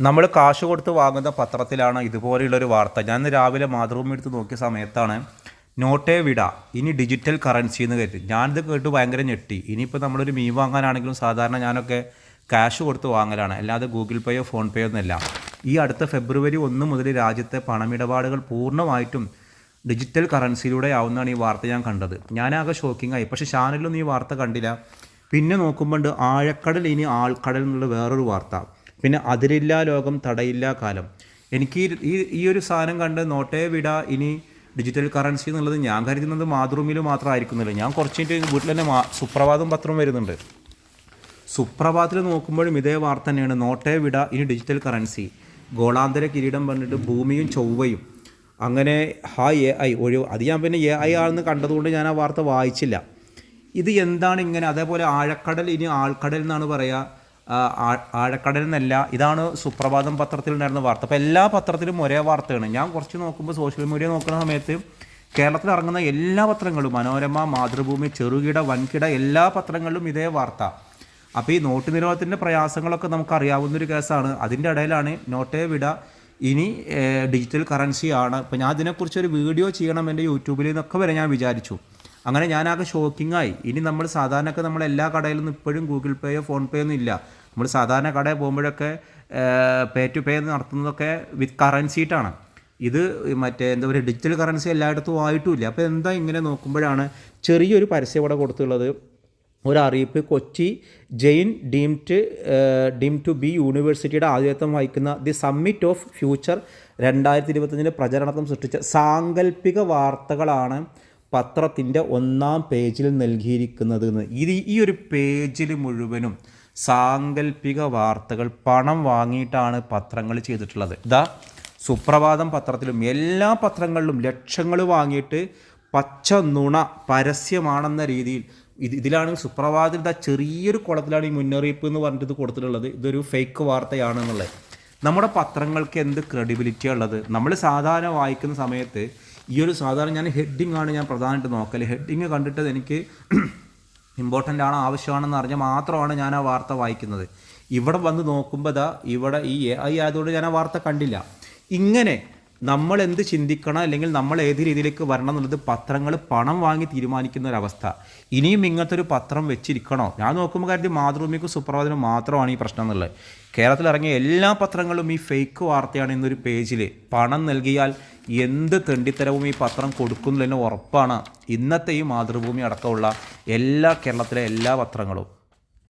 നമ്മൾ കാശ് കൊടുത്ത് വാങ്ങുന്ന പത്രത്തിലാണ് ഇതുപോലെയുള്ളൊരു വാർത്ത. ഞാൻ രാവിലെ മാതൃഭൂമി എടുത്ത് നോക്കിയ സമയത്താണ് നോട്ടേ വിട ഇനി ഡിജിറ്റൽ കറൻസി എന്ന് കരുതി. ഞാനിത് കേട്ട് ഭയങ്കര ഞെട്ടി. ഇനിയിപ്പോൾ നമ്മളൊരു മീൻ വാങ്ങാനാണെങ്കിലും സാധാരണ ഞാനൊക്കെ ക്യാഷ് കൊടുത്ത് വാങ്ങലാണ്. അല്ലാതെ ഗൂഗിൾ പേയോ ഫോൺ പേയോ ഒന്നുമല്ല. ഈ അടുത്ത ഫെബ്രുവരി ഒന്ന് മുതൽ രാജ്യത്തെ പണമിടപാടുകൾ പൂർണമായിട്ടും ഡിജിറ്റൽ കറൻസിയിലൂടെ ആവുന്നതാണ് ഈ വാർത്ത ഞാൻ കണ്ടത്. ഞാനാകെ ഷോക്കിംഗ് ആയി. പക്ഷേ ചാനലിലൊന്നും ഈ വാർത്ത കണ്ടില്ല. പിന്നെ നോക്കുമ്പോൾ ആഴക്കടൽ ഇനി ആൾക്കടൽ എന്നുള്ള വേറൊരു വാർത്ത. പിന്നെ അതിരില്ലാ ലോകം തടയില്ല കാലം. എനിക്ക് ഈ- ഈ ഒരു സാധനം കണ്ട് നോട്ടേ വിട ഇനി ഡിജിറ്റൽ കറൻസി എന്നുള്ളത് ഞാൻ കരുതുന്നത് മാതൃഭൂമിയിൽ മാത്രമായിരിക്കുന്നില്ല. ഞാൻ കുറച്ച് കഴിഞ്ഞിട്ട് വീട്ടിൽ തന്നെ സുപ്രഭാതം പത്രം വരുന്നുണ്ട്. സുപ്രഭാതത്തിൽ നോക്കുമ്പോഴും ഇതേ വാർത്ത തന്നെയാണ്. നോട്ടേ വിട ഇനി ഡിജിറ്റൽ കറൻസി ഗോളാന്തര കിരീടം പറഞ്ഞിട്ട് ഭൂമിയും ചൊവ്വയും. അങ്ങനെ ഹാ എ ഐ ഒഴിവ് അത് ഞാൻ പിന്നെ എ ഐ ആണെന്ന് കണ്ടതുകൊണ്ട് ഞാൻ ആ വാർത്ത വായിച്ചില്ല. ഇത് എന്താണ് ഇങ്ങനെ? അതേപോലെ ആഴക്കടൽ ഇനി ആൾക്കടൽ എന്നാണ് പറയുക ആഴക്കടൽ എന്നല്ല ഇതാണ് സുപ്രഭാതം പത്രത്തിൽ ഉണ്ടായിരുന്ന വാർത്ത. അപ്പോൾ എല്ലാ പത്രത്തിലും ഒരേ വാർത്തയാണ്. ഞാൻ കുറച്ച് നോക്കുമ്പോൾ സോഷ്യൽ മീഡിയ നോക്കുന്ന സമയത്ത് കേരളത്തിൽ ഇറങ്ങുന്ന എല്ലാ പത്രങ്ങളും മനോരമ മാതൃഭൂമി ചെറുകിട വൻകിട എല്ലാ പത്രങ്ങളിലും ഇതേ വാർത്ത. അപ്പോൾ ഈ നോട്ട് നിരോധനത്തിന്റെ പ്രയാസങ്ങളൊക്കെ നമുക്ക് അറിയാവുന്നൊരു കേസാണ്. അതിന്റെ ഇടയിലാണ് നോട്ടേ വിട. ഇനി ഡിജിറ്റൽ കറൻസി ആണ്. ഇപ്പോൾ ഞാൻ അതിനെക്കുറിച്ചൊരു വീഡിയോ ചെയ്യണം എന്റെ യൂട്യൂബിൽ നിന്നൊക്കെ വരെ ഞാൻ വിചാരിച്ചു. അങ്ങനെ ഞാനാകെ ഷോക്കിംഗ് ആയി. ഇനി നമ്മൾ സാധാരണയൊക്കെ നമ്മൾ എല്ലാ കടയിലൊന്നും ഇപ്പോഴും ഗൂഗിൾ പേയോ ഫോൺ പേയോ ഒന്നും ഇല്ല. നമ്മൾ സാധാരണ കടയിൽ പോകുമ്പോഴൊക്കെ പേ ടു പേ നടത്തുന്നതൊക്കെ വിത്ത് കറൻസിയിട്ടാണ് ഇത് മറ്റേ എന്താ പറയുക ഡിജിറ്റൽ കറൻസി എല്ലായിടത്തും ആയിട്ടുമില്ല. അപ്പോൾ എന്താ ഇങ്ങനെ നോക്കുമ്പോഴാണ് ചെറിയൊരു പരസ്യം ഇവിടെ കൊടുത്തുള്ളത് ഒരറിയിപ്പ് Kochi Jain deemed deem to be യൂണിവേഴ്സിറ്റിയുടെ ആദ്യത്വം വഹിക്കുന്ന ദി സമ്മിറ്റ് ഓഫ് ഫ്യൂച്ചർ രണ്ടായിരത്തി ഇരുപത്തഞ്ചിന്റെ പ്രചരണത്വം സൃഷ്ടിച്ച സാങ്കല്പിക വാർത്തകളാണ് പത്രത്തിന്റെ ഒന്നാം പേജിൽ നൽകിയിരിക്കുന്നത് ഇത് ഈ ഒരു പേജിൽ മുഴുവനും സാങ്കല്പിക വാർത്തകൾ പണം വാങ്ങിയിട്ടാണ് പത്രങ്ങൾ ചെയ്തിട്ടുള്ളത്. ഇതാ സുപ്രഭാതം പത്രത്തിലും എല്ലാ പത്രങ്ങളിലും ലക്ഷങ്ങൾ വാങ്ങിയിട്ട് പച്ച നുണ പരസ്യമാണെന്ന രീതിയിൽ ഇത് ഇതിലാണ് സുപ്രഭാതം ഇതാ ചെറിയൊരു കുളത്തിലാണ് ഈ മുന്നറിയിപ്പ് എന്ന് പറഞ്ഞിട്ട് കൊടുത്തിട്ടുള്ളത്. ഇതൊരു ഫേക്ക് വാർത്തയാണെന്നുള്ളത്. നമ്മുടെ പത്രങ്ങൾക്ക് എന്ത് ക്രെഡിബിലിറ്റി ഉള്ളത്? നമ്മൾ സാധാരണ വായിക്കുന്ന സമയത്ത് ഈ ഒരു സാധാരണ ഞാൻ ഹെഡിങ് ആണ് ഞാൻ പ്രധാനമായിട്ട് നോക്കൽ ഹെഡിങ് കണ്ടിട്ട് എനിക്ക് ഇമ്പോർട്ടന്റ് ആണ് ആവശ്യമാണെന്ന് അറിഞ്ഞാൽ മാത്രമാണ് ഞാൻ ആ വാർത്ത വായിക്കുന്നത്. ഇവിടെ വന്ന് നോക്കുമ്പോൾ ദാ ഇവിടെ ഈ എ ഐ ആയതുകൊണ്ട് ഞാൻ ആ വാർത്ത കണ്ടില്ല. ഇങ്ങനെ നമ്മൾ എന്ത് ചിന്തിക്കണം അല്ലെങ്കിൽ നമ്മൾ ഏത് രീതിയിലേക്ക് വരണം എന്നുള്ളത് പത്രങ്ങൾ പണം വാങ്ങി തീരുമാനിക്കുന്ന ഒരവസ്ഥ ഇനിയും ഇങ്ങനത്തെ ഒരു പത്രം വെച്ചിരിക്കണോ? ഞാൻ നോക്കുമ്പോൾ കാര്യത്തിൽ മാതൃഭൂമിക്കും സുപ്രഭാതനും മാത്രമാണ് ഈ പ്രശ്നം എന്നുള്ളത്. കേരളത്തിൽ ഇറങ്ങിയ എല്ലാ പത്രങ്ങളും ഈ ഫേക്ക് വാർത്തയാണ് ഇന്നൊരു പേജിൽ പണം നൽകിയാൽ എന്ത് തെണ്ടിത്തരവും ഈ പത്രം കൊടുക്കുന്നില്ലെന്ന് ഉറപ്പാണ് ഇന്നത്തെ ഈ മാതൃഭൂമി അടക്കമുള്ള എല്ലാ കേരളത്തിലെ എല്ലാ പത്രങ്ങളും.